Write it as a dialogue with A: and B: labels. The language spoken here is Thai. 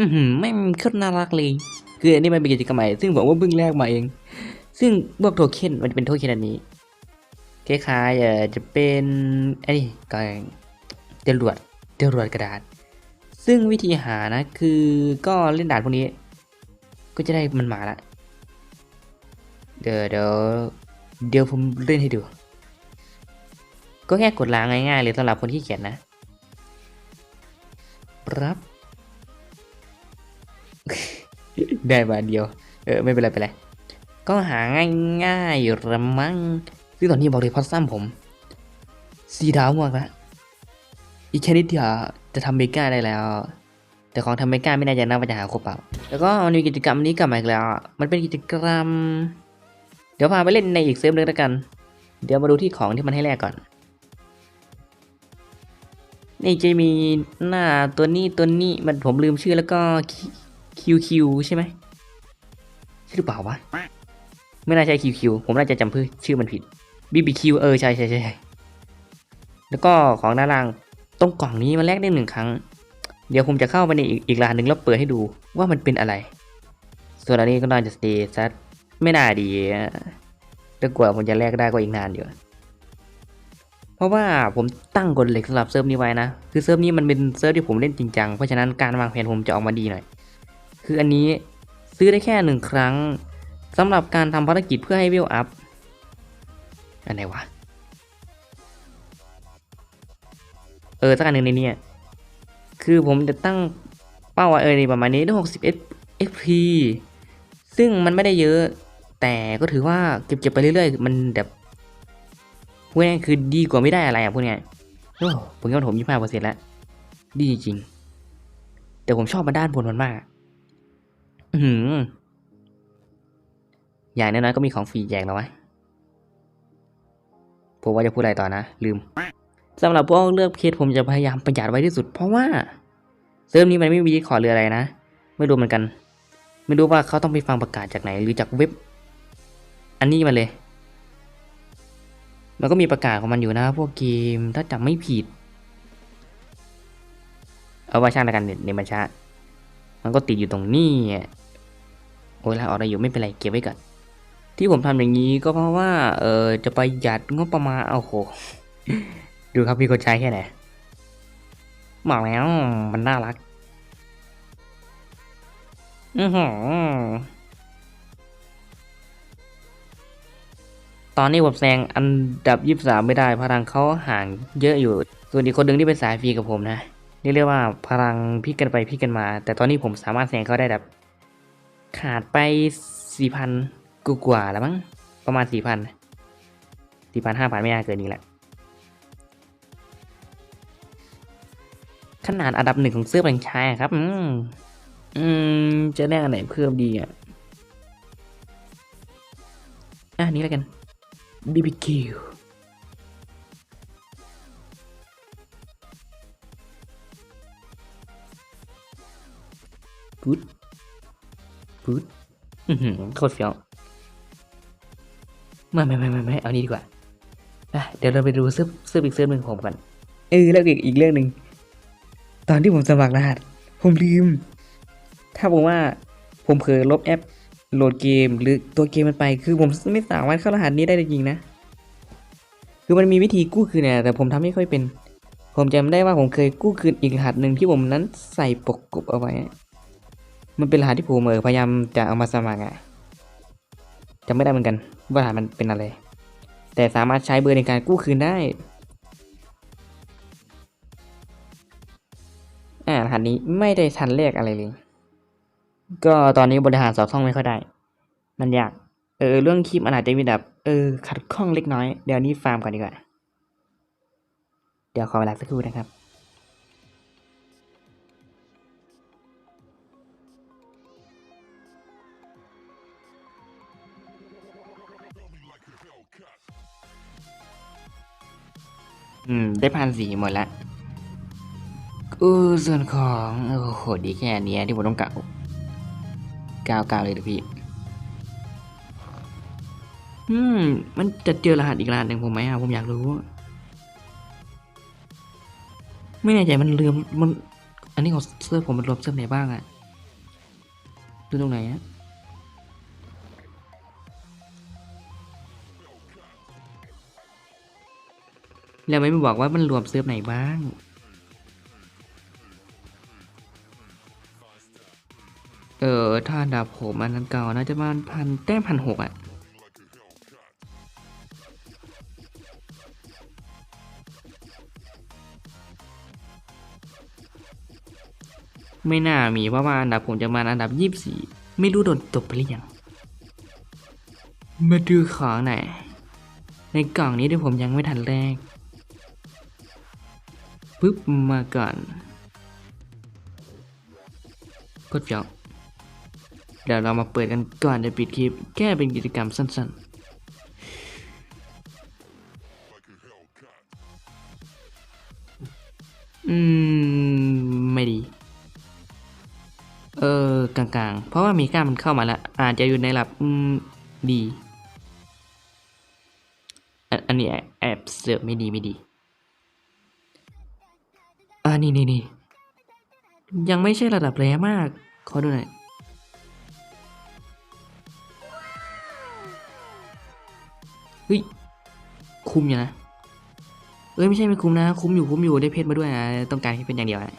A: อือหือไม่โคตรน่ารักเลยคืออันนี้มันเป็นกิจกรรมใหม่ซึ่งผมว่าเพิ่งแรกมาเอง ซึ่งพวกโทเค็นมันจะเป็นโทเค็นอันนี้คล้ายๆอ่จะเป็นไอ้นี่ก็จรวดจรวดกระดาษ ซึ่งวิธีหานะคือก็เล่นด่านพวกนี้ ก็จะได้มันมาละเดี๋ยวเดี๋ยวเดี๋ยวผมเล่นให้ดู ก็แค่กดล้างง่ายๆเลยสำหรับคนที่เขียนนะปั๊บได้มาเดียว เออไม่เป็นไรไปเลยก็หาง่ายๆอยู่ละมังซึ่งตอนนี้บอกเลยพอซ้ำผมสีดาวมากนะอีกแค่นิดเดียวจะทำเมกาได้แล้ว แต่ของทำเมกาไม่น่ใจะว่าจะหาครบเปล่า แล้วก็มันมีกิจกรรมนี้กลับมาอีกแล้ว มันเป็นกิจกรรม เดี๋ยวพาไปเล่นในอีกเซิร์ฟนึงแล้วกัน เดี๋ยวมาดูที่ของที่มันให้แลกก่อน นี่จะมีหน้าตัวนี้ตัวนี้มันผมลืมชื่อแล้วก็คิวคิวใช่ไหมใช่หรือเปล่าวะไม่น่าใช่คิวคิวผมน่าจะจำชื่อชื่อมันผิด BBQ เออใช่ใช่ใช่แล้วก็ของด้านล่างตรงกล่องนี้มันแลกได้หนึ่งครั้ง เดี๋ยวผมจะเข้าไปในอีกอีกร้านหนึ่งแล้วเปิดให้ดูว่ามันเป็นอะไร ส่วนอันนี้ก็น่าจะสเตซัสไม่น่าดีถ้ากว่าผมจะแลกได้ก็อีกนานอยู่ เพราะว่าผมตั้งกฎเหล็กสำหรับเซิร์ฟนี้ไว้นะ คือเซิร์ฟนี้มันเป็นเซิร์ฟที่ผมเล่นจริงจัง เพราะฉะนั้นการวางแผนผมจะออกมาดีหน่อย คืออันนี้ซื้อได้แค่หนึ่งครั้งสำหรับการทำภารกิจเพื่อให้เวลอัพอันไหนวะ เออสักอันหนึ่งในนี้คือผมจะตั้งเป้าไว้เออในประมาณนี้ได้หกสิบ XP ซึ่งมันไม่ได้เยอะ แต่ก็ถือว่าเก็บๆไปเรื่อยๆ มันแบบ พวกนี้คือดีกว่าไม่ได้อะไรอะพวกเนี้ยโอ้ผมก็ผมยี่ห้าเปอร์เซ็นต์แล้ว ดีจริง แต่ผมชอบมาด้านบนมันมาก อือหืออย่างน้อยๆก็มีของฟรีแจกแล้ววะผมว่าจะพูดอะไรต่อนะ ลืมสำหรับพวกเลือกเคสผมจะพยายามประหยัดไว้ที่สุด เพราะว่าเซิร์ฟนี้มันไม่มีขอเรืออะไรนะ ไม่รู้เหมือนกัน ไม่รู้ว่าเขาต้องไปฟังประกาศจากไหนหรือจากเว็บ อันนี้มาเลย มันก็มีประกาศของมันอยู่นะพวกเกมถ้าจำไม่ผิด เอาไว้ช่างแล้วกันเน็ตในบัญชา มันก็ติดอยู่ตรงนี้โอ้ยลาออกได้อยู่ไม่เป็นไรเก็บไว้ก่อนที่ผมทำอย่างนี้ก็เพราะว่า เออจะประหยัดงบประมาณ เอาโห ดูครับพี่คนใช้แค่ไหนบอกแล้วมันน่ารัก อือหือ ตอนนี้ผมแซงอันดับยี่สามไม่ได้พลังเขาห่างเยอะอยู่ ส่วนอีกคนหนึ่งที่เป็นสายฟรีกับผมนะนี่เรียกว่าพลังพี่กันไปพี่กันมา แต่ตอนนี้ผมสามารถแซงเขาได้แบบขาดไปสี่พันกว่าแล้วมั้งประมาณสี่พันสี่พันห้าพันไม่น่าเกินนี้แหละขนาดอันดับหนึ่งของเสื้อแบงชายครับ อืมอืมจะได้อันไหนเพิ่มดีอะอะนนี้แล้วกัน BBQ ปุ๊ดปุ๊ดอือหือโคตรเฟี้ยวไม่ไม่ไม่ไม่ไม่เอานี้ดีกว่าอะเดี๋ยวเราไปดูเสื้อเสื้ออีกเสื้อหนึ่งของผมกัน เออแล้วอีกอีกเรื่องหนึ่งตอนที่ผมสมัครรหัส ผมลืม ถ้าผมว่าผมเผลอลบแอป โหลดเกมหรือตัวเกมมันไป คือผมไม่สามารถเข้ารหัสนี้ได้จริงนะ คือมันมีวิธีกู้คืนเนี่ยแต่ผมทำไม่ค่อยเป็น ผมจำได้ว่าผมเคยกู้คืนอีกรหัสหนึ่งที่ผมนั้นใส่ปกกบเอาไว้ มันเป็นรหัสที่ผมเออพยายามจะเอามาสมัครอะจำไม่ได้เหมือนกัน ว่ารหัสมันเป็นอะไร แต่สามารถใช้เบอร์ในการกู้คืนได้อ่ารหัสนี้ไม่ได้ทันเลขอะไรเลย ก็ตอนนี้บริหารสอบท่องไม่ค่อยได้ มันยาก เออ เรื่องคลิปมันอาจจะมีแบบ เออ ขัดข้องเล็กน้อย เดี๋ยวนี้ฟาร์มก่อนดีกว่า เดี๋ยวขอเวลาสักครู่นะครับอืม ได้พันสี่หมดละ เออส่วนของ โอ้โห ดีแค่เนี้ยที่ผมต้องกล่า กล่าวกล่าเลยนะพี่อืม มันจะเจอรหัสอีกรหัสหนึ่งผมไหมอะผมอยากรู้ ไม่แน่ใจมันเรือมมัน อันนี้ของเสื้อผมมันรวมเสื้อไหนบ้างอะดูตรงไหนอะแล้วไม่บอกว่ามันรวมเสื้อไหนบ้าง เออถ้าอันดับผมอันนั้นเก่าน่าจะประมาณพันแต้มพันหกอะไม่น่ามีเพราะว่าอันดับผมจะมาอันดับยี่สี่ไม่รู้โดนตบไปหรือยังมาดูของหน่อยในกล่องนี้ที่ผมยังไม่ทันแรกปึ๊บมาก่อนกดเฟียว เดี๋ยวเรามาเปิดกันก่อนจะปิดคลิป แค่เป็นกิจกรรมสั้น ๆอืม ไม่ดี เออกลางๆ เพราะว่ามีกล้ามันเข้ามาแล้วอาจจะอยู่ในระดับ อืม ดี อันนี้แอบเสิร์ฟไม่ดีไม่ดีอ่านี่นี่นี่ยังไม่ใช่ระดับแรงมาก ขอดูหน่อย เฮ้ย คุ้มอยู่นะ เอ้ยไม่ใช่ไม่คุ้มนะ คุ้มอยู่คุ้มอยู่ได้เพชรมาด้วยนะ ต้องการแค่เป็นอย่างเดียวนะ